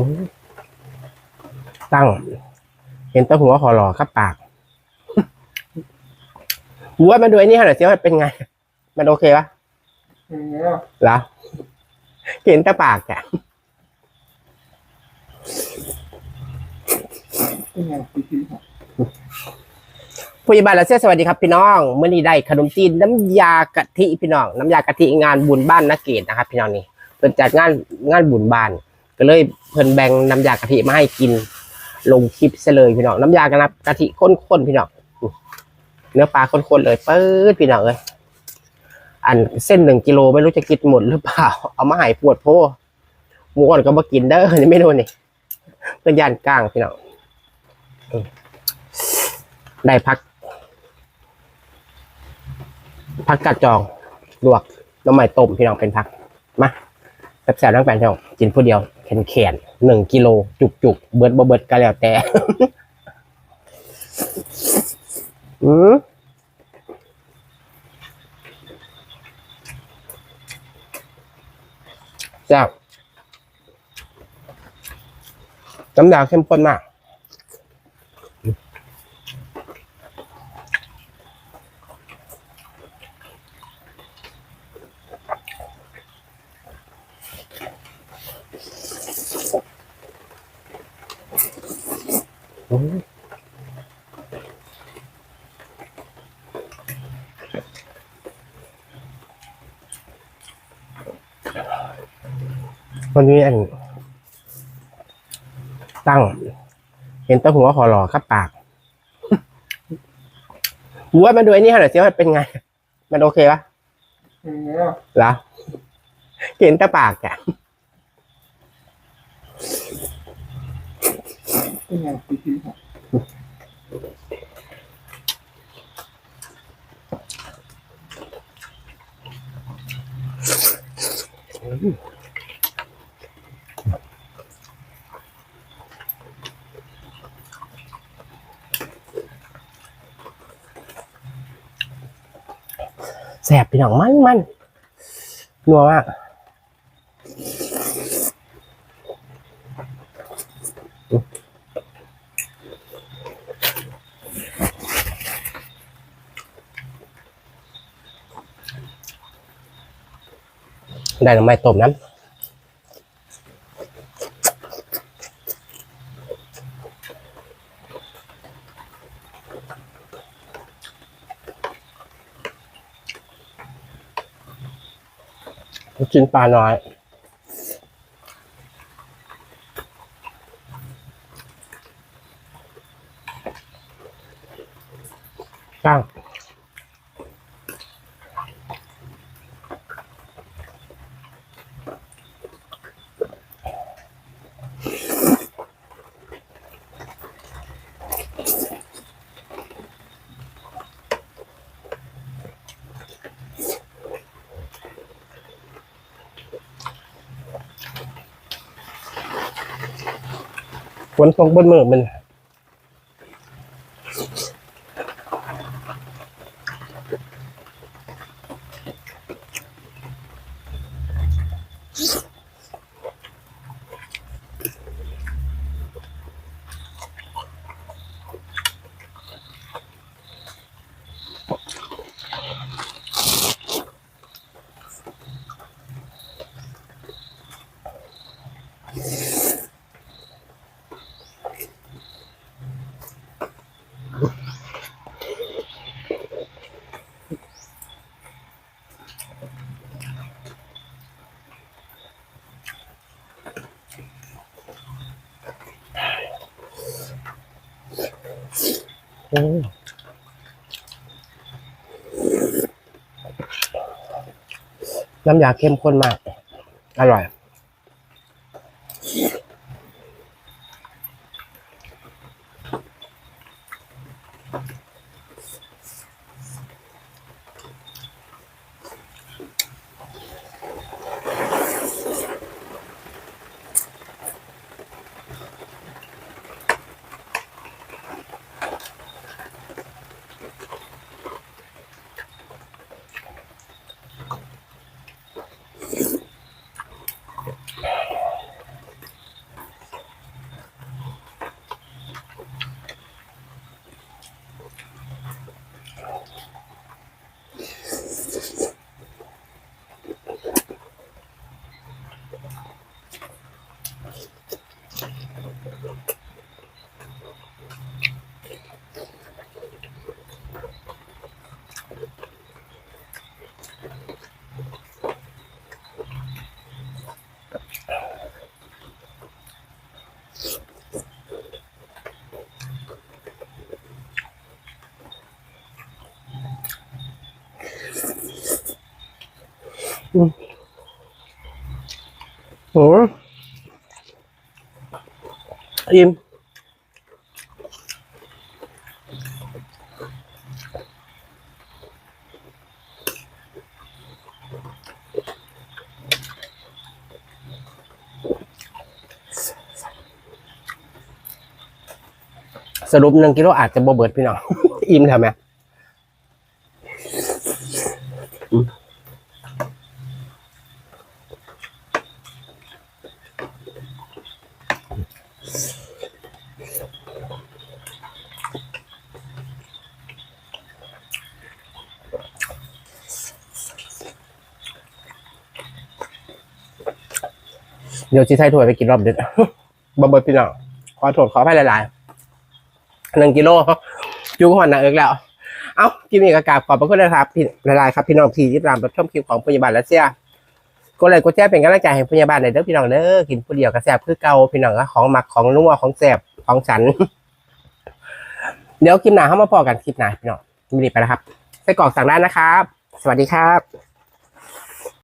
อืมตั้ง เห็นแตัวหัวหอหล่อครับปากหัวมันดูไอ้นี่หน่อยสิว่ามันเป็นไง มันโอเคปะอืมเหรอเห็นแต่ปากแกเป็นไงพี่พี่ครับผู้ใหญ่บ้านและเสียสวัสดีครับพี่น้องเมื่อนี้ได้ขนมจีนน้ำยากะทิพี่น้อง น้ำยากะทิงานบุญบ้านนักเกตนะครับ พี่น้องนี่เพิ่นจัดงานงานบุญบ้าน ก็เลยเพิ่นแบ่งน้ำยากะทิมาให้กิน ลงคลิปซะเลยพี่น้องน้ำยากะกะทิข้นๆพี่น้องเนื้อปลาข้นๆเลยปื๊ดพี่น้องเอ้ยอันเส้นหนึ่งกิโลไม่รู้จะกินหมดหรือเปล่า เอามาให้ปวดโพหมูอ่อนก็มากินเด้อนี่ไม่รู้นี่เพื่อนยานกลางพี่น้องได้พัก พักกัดจองลวกน้ำใหม่ต้มพี่น้องเป็นพักมาแซ่บๆทั้งแปดพี่น้องกินผู้เดียว แขนๆหนึ่งกิโลจุกจุกๆเบิดบ่เบิดก็แล้วแต่อืมแซ่บน้ำดาวเข้มข้นมาก มวันนี้อัน ตั้ง เห็นแตัวหัวหอหล่อครับปากหัวมันดูไอ้นี่หน่อยสิว่ามันเป็นไง มันโอเคปะอืมเหรอเห็นแต่ปากแก เป็นไงพี่พี่ครับแสบพี่น้องมันมันนัวมาก ได้หน่อไม้ต้มน้ำลูกชิ้นปลาน้อยก้าง นตกบนมือมัน โอ้น้ำยาเข้มข้นมาก อร่อย โอ้ยอิ่มสรุปหนึ่งกิโลอาจจะบ่เบิดพี่น้อง อิ่มทำไหม เดี๋ยวชิไทยถั่วยไปกินรอบเด็ดบ่เบิดพี่น้องขอโทษขออภัยหลายๆหนึ่งกิโลจุกหัวหนักเอิกแล้ว เอ้ากินอีกกราบขอบพระคุณนะครับพี่หลายๆครับพี่น้องที่ติดตามรับชมคลิปของพยาบาลรัสเซียก็เลยก็แจ้เป็นกำลังใจให้พยาบาลในเด้อพี่น้องเด้อกินผู้เดียวกระแซบคือเก่าพี่น้องก็ของหมักของนัวของแซบของฉัน เดี๋ยวคลิปหน้าเข้ามาพอกันคลิปหน้าพี่น้องมินิไปแล้วครับไส้กรอกสั่งได้นะครับ สวัสดีครับ